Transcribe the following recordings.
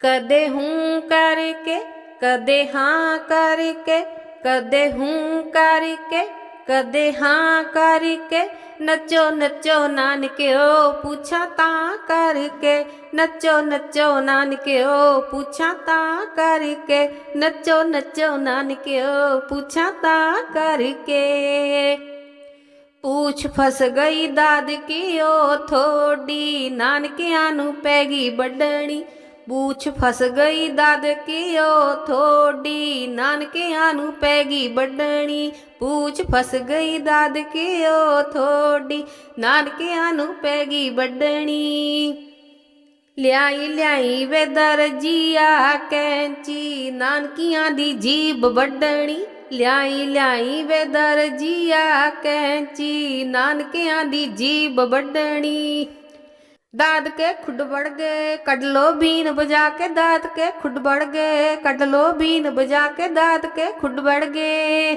ਕਦੇ ਹੂੰ ਕਰਕੇ ਕਦੇ ਹਾਂ ਕਰਕੇ ਕਦੇ ਹੂੰ ਕਰਕੇ ਕਦੇ ਹਾਂ ਕਰਕੇ ਨੱਚੋ ਨੱਚੋ ਨਾਨਕਿਓ ਪੁੱਛਾਂ ਤਾਂ ਕਰਕੇ ਨੱਚੋ ਨੱਚੋ ਨਾਨਕਿਓ ਪੁੱਛਾਂ ਤਾਂ ਕਰਕੇ ਨੱਚੋ ਨੱਚੋ ਨਾਨਕਿਓ ਪੁੱਛਾਂ ਤਾਂ ਕਰਕੇ ਪੂਛ ਫਸ ਗਈ ਦਾਦ ਕੀ ਓ ਥੋੜੀ ਨਾਨਕਿਆਂ ਨੂੰ ਪੈ ਗਈ ਵੱਡਣੀ ਪੂਛ ਫਸ ਗਈ ਦਾਦ ਕੀ ਓ ਥੋੜੀ ਨਾਨਕਿਆਂ ਨੂੰ ਪੈ ਗਈ ਵੱਡਣੀ ਪੂਛ ਫਸ ਗਈ ਦਾਦ ਕੀ ਓ ਥੋੜੀ ਨਾਨਕਿਆਂ ਨੂੰ ਪੈ ਗਈ ਵੱਡਣੀ ਲਿਆਈ ਲਿਆਈ ਵੇ ਦਰਜੀਆ ਕੈਂਚੀ ਨਾਨਕੀਆਂ ਦੀ ਜੀਬ ਵੱਡਣੀ ਲਿਆਈ ਲਿਆਈ ਵੇ ਦਰਜੀਆ ਕੈਂਚੀ ਨਾਨਕਿਆਂ ਦੀ ਜੀਬ ਵੱਡਣੀ ਦਾਦ ਕੇ ਖੁੱਡ ਵੜ ਗਏ, ਕੱਢ ਲੋ ਬੀਨ ਬਜਾ ਕੇ ਦਾਦ ਕੇ ਖੁੱਡ ਵੜ ਗਏ, ਕੱਢ ਲੋ ਬੀਨ ਬਜਾ ਕੇ ਦਾਦ ਕੇ ਖੁੱਡ ਵੜ ਗਏ।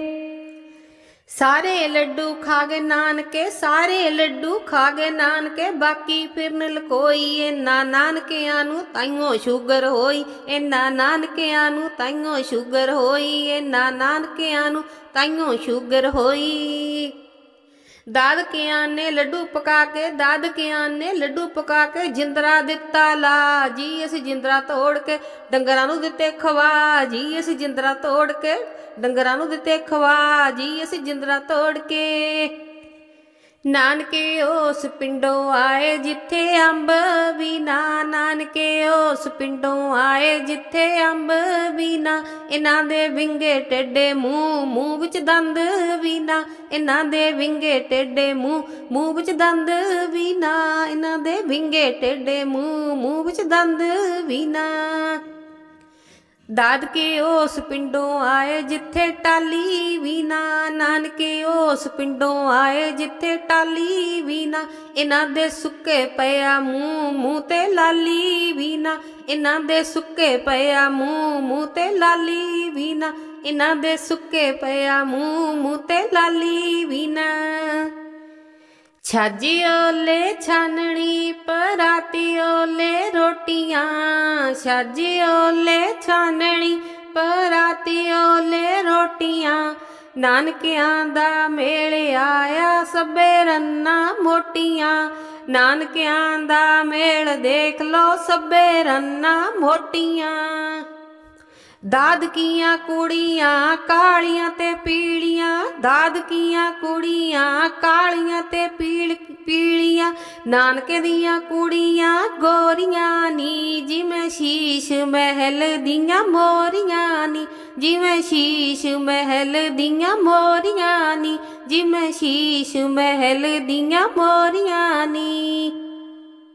ਸਾਰੇ ਲੱਡੂ ਖਾ ਗਏ ਨਾਨਕੇ, ਸਾਰੇ ਲੱਡੂ ਖਾ ਗਏ ਨਾਨਕੇ, ਬਾਕੀ ਫਿਰਨ ਲਕੋਈ ਇਹਨਾਂ ਨਾਨਕਿਆਂ ਨੂੰ ਤਾਈਓ ਸ਼ੂਗਰ ਹੋਈ, ਇਹਨਾਂ ਨਾਨਕਿਆਂ ਨੂੰ ਤਾਈਓ ਸ਼ੂਗਰ ਹੋਈ, ਇਹਨਾਂ ਨਾਨਕਿਆਂ ਨੂੰ ਤਾਈਓ ਸ਼ੂਗਰ ਹੋਈ। ਦਾਦਕਿਆਂ ਨੇ ਲੱਡੂ ਪਕਾ ਕੇ ਦਾਦਕਿਆਂ ਨੇ ਲੱਡੂ ਪਕਾ ਕੇ, ਜਿੰਦਰਾ ਦਿੱਤਾ ਲਾ, ਜੀ ਅਸੀਂ ਜਿੰਦਰਾ ਤੋੜ ਕੇ, ਡੰਗਰਾਂ ਨੂੰ ਦਿੱਤੇ ਖਵਾ, ਜੀ ਅਸੀਂ ਜਿੰਦਰਾ ਤੋੜ ਕੇ, ਡੰਗਰਾਂ ਨੂੰ ਦਿੱਤੇ ਖਵਾ, ਜੀ ਅਸੀਂ ਜਿੰਦਰਾ ਤੋੜ ਕੇ। ਨਾਨਕੇ ਉਸ ਪਿੰਡੋਂ ਆਏ ਜਿੱਥੇ ਅੰਬ ਵੀ ਨਾ, ਨਾਨਕੇ ਉਸ ਪਿੰਡੋਂ ਆਏ ਜਿੱਥੇ ਅੰਬ ਵੀ ਨਾ। ਇਹਨਾਂ ਦੇ ਵਿੰਗੇ ਟੇਡੇ ਮੂੰਹ ਮੂੰਹ ਵਿੱਚ ਦੰਦ ਵੀ ਨਾ। ਇਹਨਾਂ ਦੇ ਵਿੰਗੇ ਟੇਡੇ ਮੂੰਹ ਮੂੰਹ ਵਿੱਚ ਦੰਦ ਵੀ ਨਾ। ਇਹਨਾਂ ਦੇ ਵਿੰਗੇ ਟੇਡੇ ਮੂੰਹ ਮੂੰਹ ਵਿੱਚ ਦੰਦ ਵੀ ਨਾ। ਦਾਦਕੇ ਉਸ ਪਿੰਡੋਂ ਆਏ ਜਿੱਥੇ ਟਾਲੀ ਵੀ ਨਾ, ਨਾਨਕੇ ਉਸ ਪਿੰਡੋਂ ਆਏ ਜਿੱਥੇ ਟਾਲੀ ਵੀ ਨਾ, ਇਹਨਾਂ ਦੇ ਸੁੱਕੇ ਪਿਆ ਮੂੰਹ ਮੂੰਹ ਤੇ ਲਾਲੀ ਵੀ ਨਾ, ਇਹਨਾਂ ਦੇ ਸੁੱਕੇ ਪਿਆ ਮੂੰਹ ਮੂੰਹ ਤੇ ਲਾਲੀ ਵੀ ਨਾ, ਇਹਨਾਂ ਦੇ ਸੁੱਕੇ ਪਿਆ ਮੂੰਹ ਮੂੰਹ ਤੇ ਲਾਲੀ ਵੀ ਨਾ। ਛਾਜੀ ਓਲੇ ਛਾਨਣੀ ਪਰਾਤੀ ਓਲੇ ਰੋਟੀਆਂ ਛਾਜੀ ਓਲੇ ਛਾਨਣੀ ਪਰਾਤੀ ਓਲੇ ਰੋਟੀਆਂ। ਨਾਨਕਿਆਂ ਦਾ ਮੇਲ ਆਇਆ ਸਭੇ ਰੰਨਾ ਮੋਟੀਆਂ। ਨਾਨਕਿਆਂ ਦਾ ਮੇਲ ਦੇਖ ਲੋ ਸਭੇ ਰੰਨਾ ਮੋਟੀਆਂ। ਦਾਦਕੀਆਂ ਕੁੜੀਆਂ ਕਾਲੀਆਂ ਤੇ ਪੀੜੀਆਂ ਦਾਦਕੀਆਂ ਕੁੜੀਆਂ ਕਾਲੀਆਂ ਤੇ ਪੀਲ ਨਾਨਕੇ ਦੀਆਂ ਕੁੜੀਆਂ ਗੋਰੀਆਂ ਨੀ, ਜਿਵੇਂ ਸ਼ੀਸ਼ ਮਹਿਲ ਦੀਆਂ ਮੋਰੀਆਂ ਨੀ, ਜਿਵੇਂ ਸ਼ੀਸ਼ ਮਹਿਲ ਦੀਆਂ ਮੋਰੀਆਂ ਨੀ, ਜਿਵੇਂ ਸ਼ੀਸ਼ ਮਹਿਲ ਦੀਆਂ ਮੋਰੀਆਂ ਨੀ।